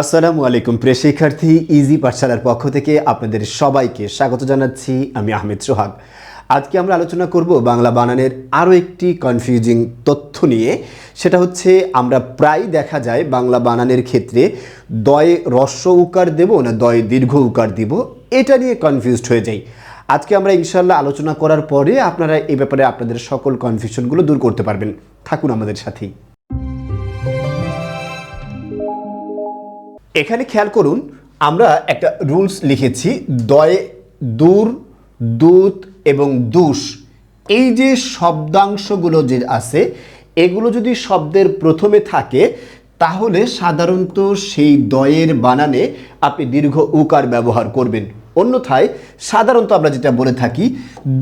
আসসালামু আলাইকুম, প্রিয় শিক্ষার্থী ইজি পাঠশালার পক্ষ থেকে আপনাদের সবাইকে স্বাগত জানাচ্ছি। আমি আহমেদ সোহাগ। আজকে আমরা আলোচনা করব বাংলা বানানের আরও একটি কনফিউজিং তথ্য নিয়ে। সেটা হচ্ছে, আমরা প্রায় দেখা যায় বাংলা বানানের ক্ষেত্রে দয়ে রস্য উকার দেব না দয়ে দীর্ঘ উকার দিব, এটা নিয়ে কনফিউজড হয়ে যাই। আজকে আমরা ইনশাল্লাহ আলোচনা করার পরে আপনারা এ ব্যাপারে আপনাদের সকল কনফিউশনগুলো দূর করতে পারবেন। থাকুন আমাদের সাথেই। এখানে খেয়াল করুন, আমরা একটা রুলস লিখেছি, দয়ে, দূর, দূত এবং দুষ। এই যে শব্দাংশগুলো যে আছে, এগুলো যদি শব্দের প্রথমে থাকে, তাহলে সাধারণত সেই দয়ের বানানে আপনি দীর্ঘ উকার ব্যবহার করবেন। অন্যথায়, সাধারণত আমরা যেটা বলে থাকি,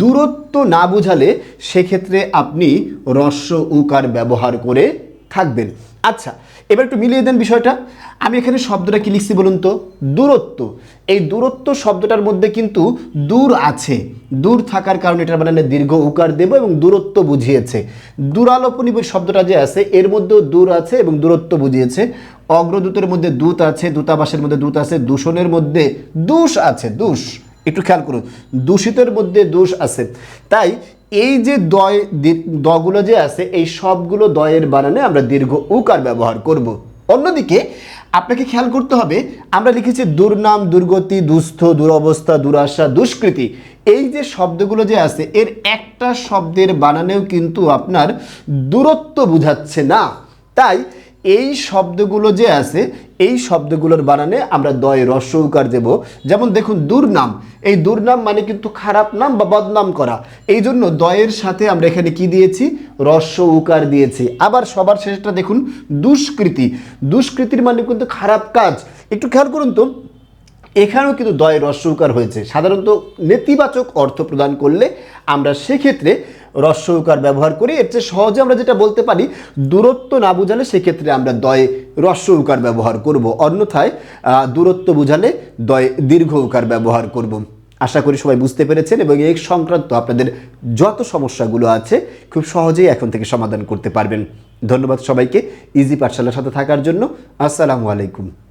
দূরত্ব না বোঝালে সেক্ষেত্রে আপনি রস্য উকার ব্যবহার করে থাকবেন। আচ্ছা এবার একটু মিলিয়ে দেন বিষয়টা। আমি এখানে শব্দটা কি লিখছি বলুন তো? দূরত্ব। এই দূরত্ব শব্দটার মধ্যে কিন্তু দূর আছে। দূর থাকার কারণে এটার মানে দীর্ঘ উকার দেব এবং দূরত্ব বুঝিয়েছে। দূরালোপনী শব্দটা যে আছে, এর মধ্যেও দূর আছে এবং দূরত্ব বুঝিয়েছে। অগ্রদূতের মধ্যে দূত আছে, দূতাবাসের মধ্যে দূত আছে, দূষণের মধ্যে দুষ আছে, দুষ। একটু খেয়াল করুন, দূষিতের মধ্যে দোষ আছে। তাই এই যে দয় দগুলো যে আছে, এই সবগুলো দয়ের বানানে আমরা দীর্ঘ উকার ব্যবহার করব। অন্যদিকে, আপনাকে খেয়াল করতে হবে, আমরা লিখেছি দুর্নাম, দুর্গতি, দুস্থ, দুরবস্থা, দুরাশা, দুষ্কৃতি। এই যে শব্দগুলো যে আছে, এর একটা শব্দের বানানেও কিন্তু আপনার দূরত্ব বুঝাচ্ছে না। তাই এই শব্দগুলো যে আছে, এই শব্দগুলোর বানানে আমরা দয় রস্য উকার দেব। যেমন দেখুন, দুর্নাম। এই দুর্নাম মানে কিন্তু খারাপ নাম বা বদনাম করা। এই জন্য দয়ের সাথে আমরা এখানে কি দিয়েছি? রস্য উকার দিয়েছি। আবার সবার শেষটা দেখুন, দুষ্কৃতি। দুষ্কৃতির মানে কিন্তু খারাপ কাজ। একটু খেয়াল করুন তো, এখানেও কিন্তু দয় রস্যউকার হয়েছে। সাধারণত নেতিবাচক অর্থ প্রদান করলে আমরা সেক্ষেত্রে রস্যউকার ব্যবহার করি। এর চেয়ে সহজে আমরা যেটা বলতে পারি, দূরত্ব না বোঝালে সেক্ষেত্রে আমরা দয়ে রস্যউকার ব্যবহার করব। অন্যথায় দূরত্ব বোঝালে দয়, দীর্ঘ উকার ব্যবহার করব। আশা করি সবাই বুঝতে পেরেছেন এবং এই সংক্রান্ত আপনাদের যত সমস্যাগুলো আছে, খুব সহজেই এখন থেকে সমাধান করতে পারবেন। ধন্যবাদ সবাইকে, ইজি পাঠশালার সাথে থাকার জন্য। আসসালামু আলাইকুম।